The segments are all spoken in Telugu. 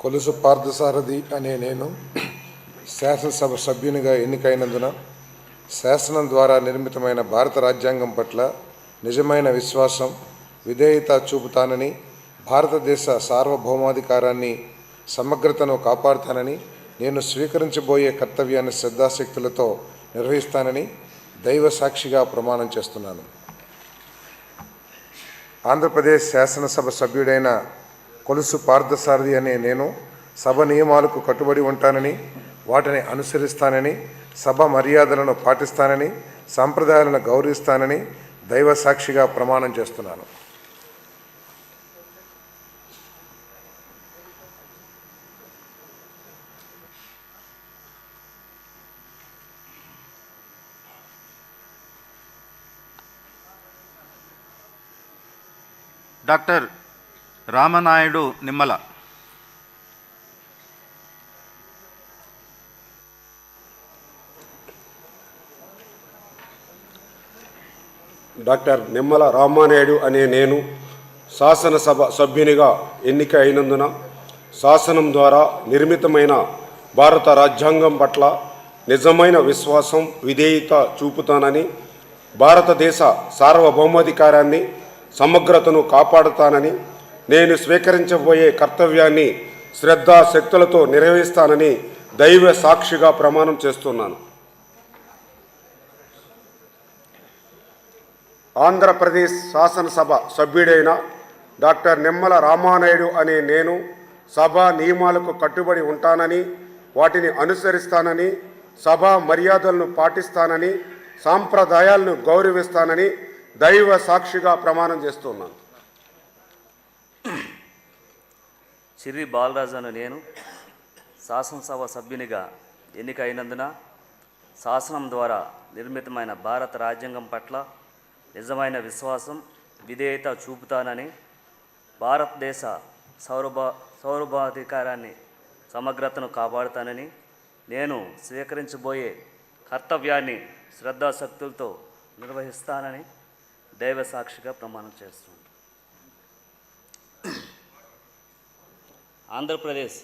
కొలుసు పార్థసారథి అనే నేను శాసనసభ సభ్యునిగా ఎన్నికైనందున శాసనం ద్వారా నిర్మితమైన భారత రాజ్యాంగం పట్ల నిజమైన విశ్వాసం విధేయత చూపుతానని భారతదేశ సార్వభౌమాధికారాన్ని సమగ్రతను కాపాడుతానని నేను స్వీకరించబోయే కర్తవ్యాన్ని శ్రద్ధాశక్తులతో నిర్వహిస్తానని దైవ సాక్షిగా ప్రమాణం చేస్తున్నాను. ఆంధ్రప్రదేశ్ శాసనసభ సభ్యుడైన కొలుసు పార్థసారథి అనే నేను సభ నియమాలకు కట్టుబడి ఉంటానని వాటిని అనుసరిస్తానని సభ మర్యాదలను పాటిస్తానని సంప్రదాయాలను గౌరవిస్తానని దైవ సాక్షిగా ప్రమాణం చేస్తున్నాను. డాక్టర్ రామనాయుడు నిమ్మల. డాక్టర్ నిమ్మల రామానాయుడు అనే నేను శాసనసభ సభ్యునిగా ఎన్నిక అయినందున శాసనం ద్వారా నిర్మితమైన భారత రాజ్యాంగం పట్ల నిజమైన విశ్వాసం విధేయత చూపుతానని భారతదేశ సార్వభౌమాధికారాన్ని సమగ్రతను కాపాడుతానని నేను స్వీకరించబోయే కర్తవ్యాన్ని శ్రద్ధాశక్తులతో నిర్వహిస్తానని దైవ సాక్షిగా ప్రమాణం చేస్తున్నాను. ఆంధ్రప్రదేశ్ శాసనసభ సభ్యుడైన డాక్టర్ నిమ్మల రామానాయుడు అనే నేను సభా నియమాలకు కట్టుబడి ఉంటానని వాటిని అనుసరిస్తానని సభా మర్యాదలను పాటిస్తానని సాంప్రదాయాలను గౌరవిస్తానని దైవ సాక్షిగా ప్రమాణం చేస్తున్నాను చిర్రి బాలరాజు అను నేను శాసనసభ సభ్యునిగా ఎన్నికైనందున శాసనం ద్వారా నిర్మితమైన భారత రాజ్యాంగం పట్ల నిజమైన విశ్వాసం విధేయత చూపుతానని భారతదేశ సౌరభ సౌరభాధికారాన్ని సమగ్రతను కాపాడుతానని నేను స్వీకరించబోయే కర్తవ్యాన్ని శ్రద్ధాశక్తులతో నిర్వహిస్తానని దైవ సాక్షిగా ప్రమాణం చేస్తున్నాను ఆంధ్రప్రదేశ్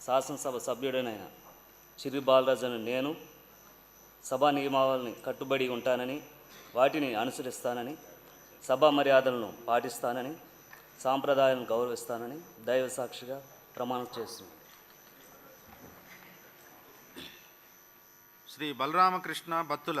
శాసనసభ సభ్యుడైన చిరి బాలరాజును నేను సభా నియమావళిని కట్టుబడి ఉంటానని వాటిని అనుసరిస్తానని సభా మర్యాదలను పాటిస్తానని సాంప్రదాయాలను గౌరవిస్తానని దైవ సాక్షిగా ప్రమాణం చేస్తున్నాను శ్రీ బలరామకృష్ణ బత్తుల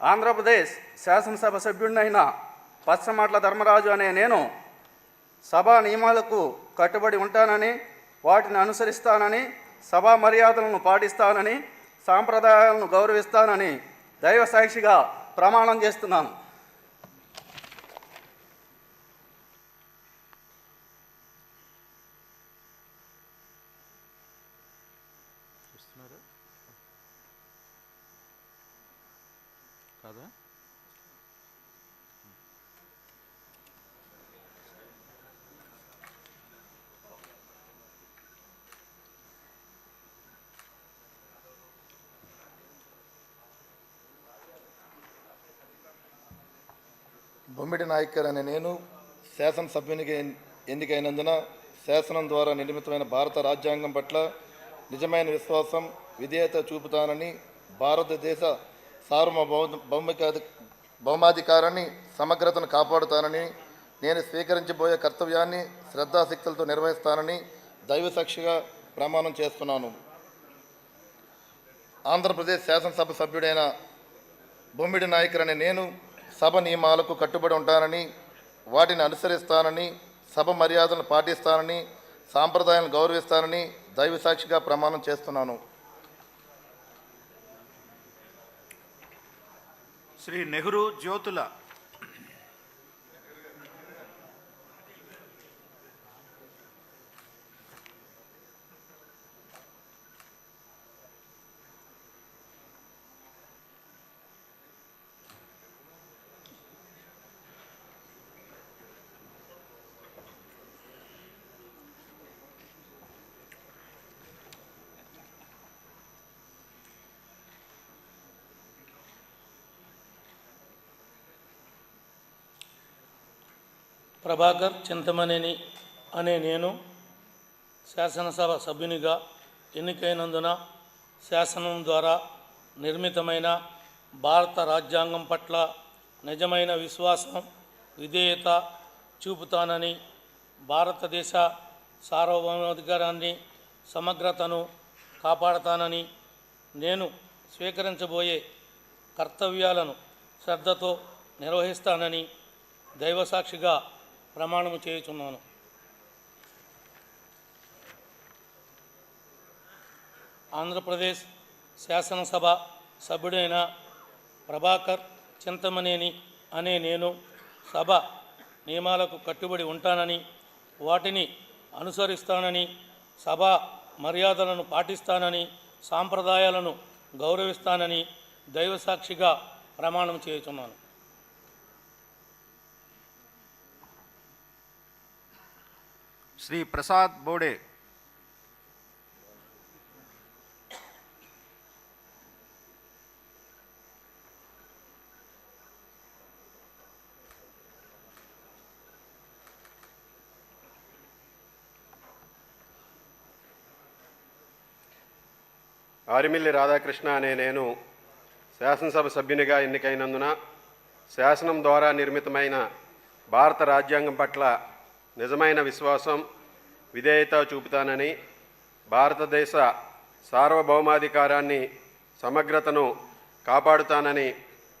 ఆంధ్రప్రదేశ్ శాసనసభ సభ్యుడినైన పచ్చమాట్ల ధర్మరాజు అనే నేను సభా నియమాలకు కట్టుబడి ఉంటానని వాటిని అనుసరిస్తానని సభా మర్యాదలను పాటిస్తానని సాంప్రదాయాలను గౌరవిస్తానని దైవ సాక్షిగా ప్రమాణం చేస్తున్నాను. కాదా? బొమ్మిడి నాయకర్ అనే నేను శాసనసభ్యునిగా ఎన్నికైనందున శాసనం ద్వారా నిర్మితమైన భారత రాజ్యాంగం పట్ల నిజమైన విశ్వాసం విధేయత చూపుతానని భారతదేశ సార్వభౌమ భౌమిక భౌమాధికారాన్ని సమగ్రతను కాపాడుతానని నేను స్వీకరించబోయే కర్తవ్యాన్ని శ్రద్ధాశక్తులతో నిర్వహిస్తానని దైవసాక్షిగా ప్రమాణం చేస్తున్నాను. ఆంధ్రప్రదేశ్ శాసనసభ సభ్యుడైన బొమ్మిడి నాయకులని నేను సభ నియమాలకు కట్టుబడి ఉంటానని వాటిని అనుసరిస్తానని సభ మర్యాదలను పాటిస్తానని సాంప్రదాయాలను గౌరవిస్తానని దైవసాక్షిగా ప్రమాణం చేస్తున్నాను. శ్రీ నెహ్రూ జ్యోతుల ప్రభాకర్ చింతమనేని అనే నేను శాసనసభ సభ్యునిగా ఎన్నికైనందున శాసనం ద్వారా నిర్మితమైన భారత రాజ్యాంగం పట్ల నిజమైన విశ్వాసం విధేయత చూపుతానని భారతదేశ సార్వభౌమాధికారాన్ని సమగ్రతను కాపాడతానని నేను స్వీకరించబోయే కర్తవ్యాలను శ్రద్ధతో నిర్వహిస్తానని దైవసాక్షిగా ప్రమాణము చేయుచున్నాను. ఆంధ్రప్రదేశ్ శాసనసభ సభ్యుడైన ప్రభాకర్ చింతమనేని అనే నేను సభ నియమాలకు కట్టుబడి ఉంటానని వాటిని అనుసరిస్తానని సభ మర్యాదలను పాటిస్తానని సాంప్రదాయాలను గౌరవిస్తానని దైవసాక్షిగా ప్రమాణం చేయుచున్నాను. శ్రీ ప్రసాద్ బోడే. ఆరిమిల్లి రాధాకృష్ణ అనే నేను శాసనసభ సభ్యునిగా ఎన్నికైనందున శాసనం ద్వారా నిర్మితమైన భారత రాజ్యాంగం పట్ల నిజమైన విశ్వాసం విధేయత చూపుతానని భారతదేశ సార్వభౌమాధికారాన్ని సమగ్రతను కాపాడుతానని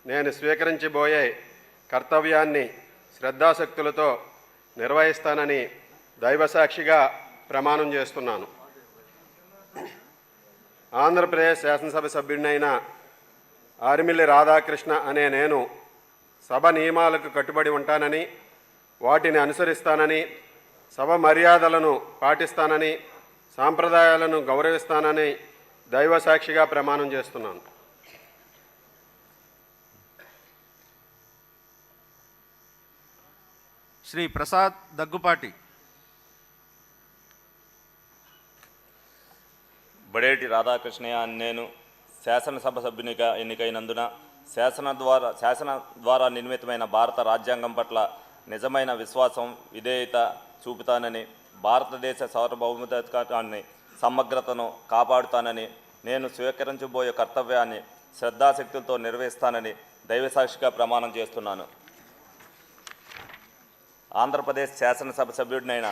నేను స్వీకరించబోయే కర్తవ్యాన్ని శ్రద్ధాశక్తులతో నిర్వహిస్తానని దైవసాక్షిగా ప్రమాణం చేస్తున్నాను. ఆంధ్రప్రదేశ్ శాసనసభ సభ్యుడినైన ఆరిమిల్లి రాధాకృష్ణ అనే నేను సభ నియమాలకు కట్టుబడి ఉంటానని వాటిని అనుసరిస్తానని సభ మర్యాదలను పాటిస్తానని సాంప్రదాయాలను గౌరవిస్తానని దైవసాక్షిగా ప్రమాణం చేస్తున్నాను. శ్రీ ప్రసాద్ దగ్గుపాటి. బడేటి రాధాకృష్ణయ్య అని నేను శాసనసభ సభ్యునిగా ఎన్నికైనందున శాసన ద్వారా శాసన ద్వారా నిర్మితమైన భారత రాజ్యాంగం పట్ల నిజమైన విశ్వాసం విధేయత చూపుతానని భారతదేశ సార్వభౌమతాన్ని సమగ్రతను కాపాడుతానని నేను స్వీకరించబోయే కర్తవ్యాన్ని శ్రద్ధాశక్తులతో నిర్వహిస్తానని దైవసాక్షిగా ప్రమాణం చేస్తున్నాను. ఆంధ్రప్రదేశ్ శాసనసభ సభ్యుడినైన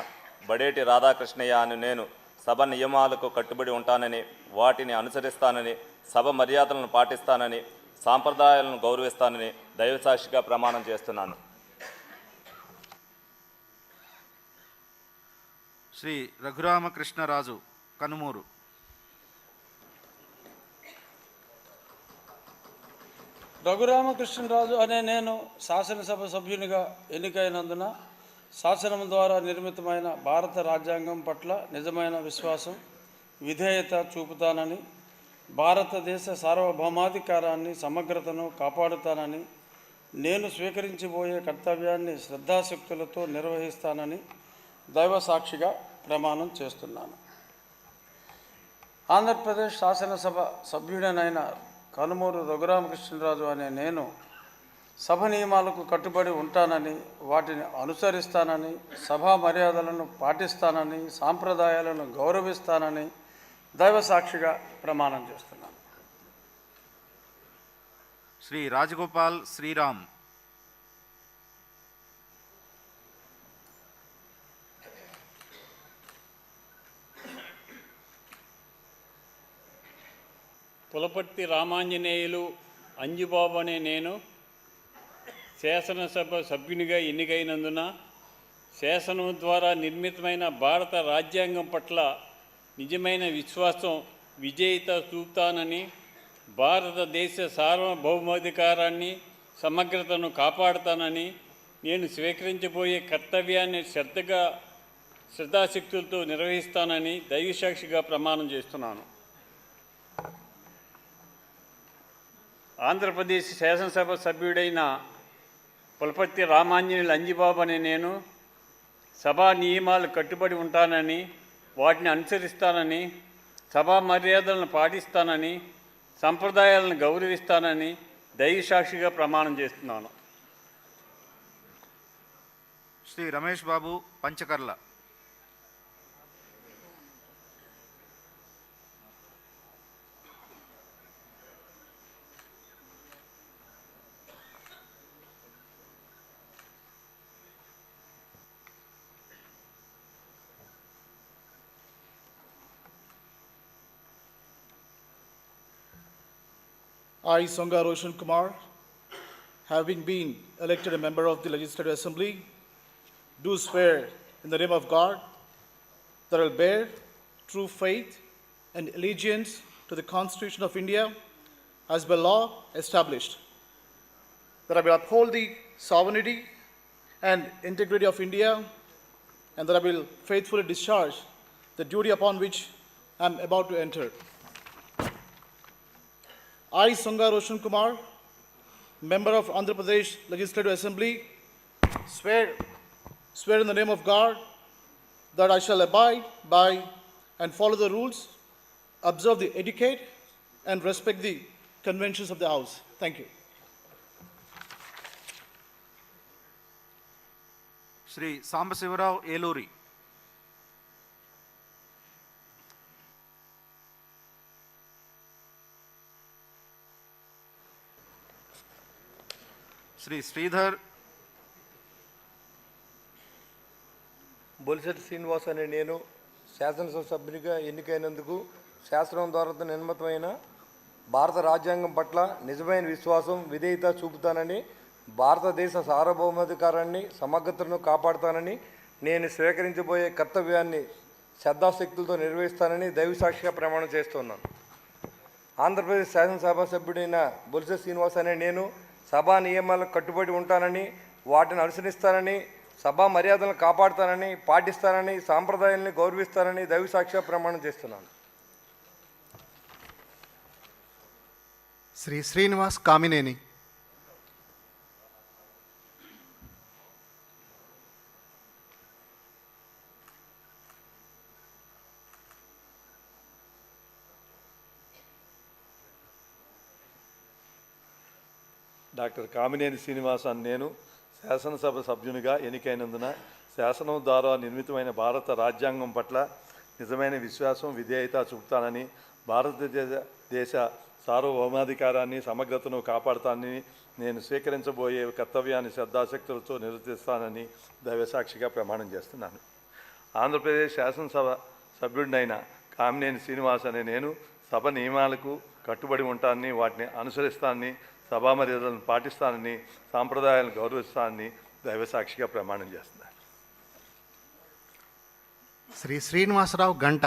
బడేటి రాధాకృష్ణయ్య అని నేను సభ నియమాలకు కట్టుబడి ఉంటానని వాటిని అనుసరిస్తానని సభ మర్యాదలను పాటిస్తానని సాంప్రదాయాలను గౌరవిస్తానని దైవసాక్షిగా ప్రమాణం చేస్తున్నాను. శ్రీ రఘురామకృష్ణరాజు కనుమూరు. రఘురామకృష్ణరాజు అనే నేను శాసనసభ సభ్యునిగా ఎన్నికైనందున శాసనం ద్వారా నిర్మితమైన భారత రాజ్యాంగం పట్ల నిజమైన విశ్వాసం విధేయత చూపుతానని భారతదేశ సార్వభౌమాధికారాన్ని సమగ్రతను కాపాడుతానని నేను స్వీకరించబోయే కర్తవ్యాన్ని శ్రద్ధాశక్తులతో నిర్వహిస్తానని దైవ సాక్షిగా ప్రమాణం చేస్తున్నాను. ఆంధ్రప్రదేశ్ శాసనసభ సభ్యుడనైన కనుమూరు రఘురామకృష్ణరాజు అనే నేను సభ నియమాలకు కట్టుబడి ఉంటానని వాటిని అనుసరిస్తానని సభా మర్యాదలను పాటిస్తానని సాంప్రదాయాలను గౌరవిస్తానని దైవ సాక్షిగా ప్రమాణం చేస్తున్నాను. శ్రీ రాజగోపాల్ శ్రీరామ్ పులపర్తి రామాంజనేయులు అంజుబాబు అనే నేను శాసనసభ సభ్యునిగా ఎన్నికైనందున శాసనం ద్వారా నిర్మితమైన భారత రాజ్యాంగం పట్ల నిజమైన విశ్వాసం విజేత చూపుతానని భారతదేశ సార్వభౌమాధికారాన్ని సమగ్రతను కాపాడుతానని నేను స్వీకరించబోయే కర్తవ్యాన్ని శ్రద్ధగా శ్రద్ధాశక్తులతో నిర్వహిస్తానని దైవసాక్షిగా ప్రమాణం చేస్తున్నాను. ఆంధ్రప్రదేశ్ శాసనసభ సభ్యుడైన పులపర్తి రామాంజనేయులు అంజిబాబు అనే నేను సభా నియమాలు కట్టుబడి ఉంటానని వాటిని అనుసరిస్తానని సభా మర్యాదలను పాటిస్తానని సంప్రదాయాలను గౌరవిస్తానని దైవసాక్షిగా ప్రమాణం చేస్తున్నాను. Shri Ramesh Babu Panchakarla. I, Songa Roshan Kumar, having been elected a member of the Legislative Assembly, do swear in the name of God that I will bear true faith and allegiance to the Constitution of India as by law established, that I will uphold the sovereignty and integrity of India, and that I will faithfully discharge the duty upon which I am about to enter. I, Sangha Roshan Kumar, member of Andhra Pradesh Legislative Assembly, swear, swear in the name of God that I shall abide by and follow the rules, observe the etiquette, and respect the conventions of the House. Thank you. Shri ಸಾಂಬಶಿವರಾವ್ ಏಲೂರಿ Shri Sridhar Bolisetti Srinivas అనే నేను శాసనసభ సభ్యునిగా ఎన్నికైనందుకు శాసనం ద్వారా నిర్మితమైన భారత రాజ్యాంగం పట్ల నిజమైన విశ్వాసం విధేయత చూపుతానని భారతదేశ సార్వభౌమాధికారాన్ని సమగ్రతను కాపాడుతానని నేను స్వీకరించబోయే కర్తవ్యాన్ని శ్రద్ధాశక్తులతో నిర్వహిస్తానని దైవసాక్షిగా ప్రమాణం చేస్తున్నాను. ఆంధ్రప్రదేశ్ శాసనసభ సభ్యుడైన బొలిసె శ్రీనివాస్ అనే నేను సభా నియమాలకు కట్టుబడి ఉంటానని వాటిని అనుసరిస్తానని సభా మర్యాదలను కాపాడుతానని పాటిస్తానని సాంప్రదాయాల్ని గౌరవిస్తానని దైవసాక్షిగా ప్రమాణం చేస్తున్నాను. శ్రీ శ్రీనివాస్ కామినేని. డాక్టర్ కామినేని శ్రీనివాస్ అని నేను శాసనసభ సభ్యునిగా ఎన్నికైనందున శాసనం ద్వారా నిర్మితమైన భారత రాజ్యాంగం పట్ల నిజమైన విశ్వాసం విధేయత చూపుతానని భారతదేశ దేశ సార్వభౌమాధికారాన్ని సమగ్రతను కాపాడుతానని నేను స్వీకరించబోయే కర్తవ్యాన్ని శ్రద్ధాశక్తులతో నిర్వర్తిస్తానని దైవసాక్షిగా ప్రమాణం చేస్తున్నాను. ఆంధ్రప్రదేశ్ శాసనసభ సభ్యుడినైన కామినేని శ్రీనివాస్ అనే నేను సభ నియమాలకు కట్టుబడి ఉంటానని వాటిని అనుసరిస్తానని సభా మర్యాదలను పాటిస్తానని సాంప్రదాయాలను గౌరవిస్తానని దైవసాక్షిగా ప్రమాణం చేస్తున్నారు శ్రీ శ్రీనివాసరావు గంట.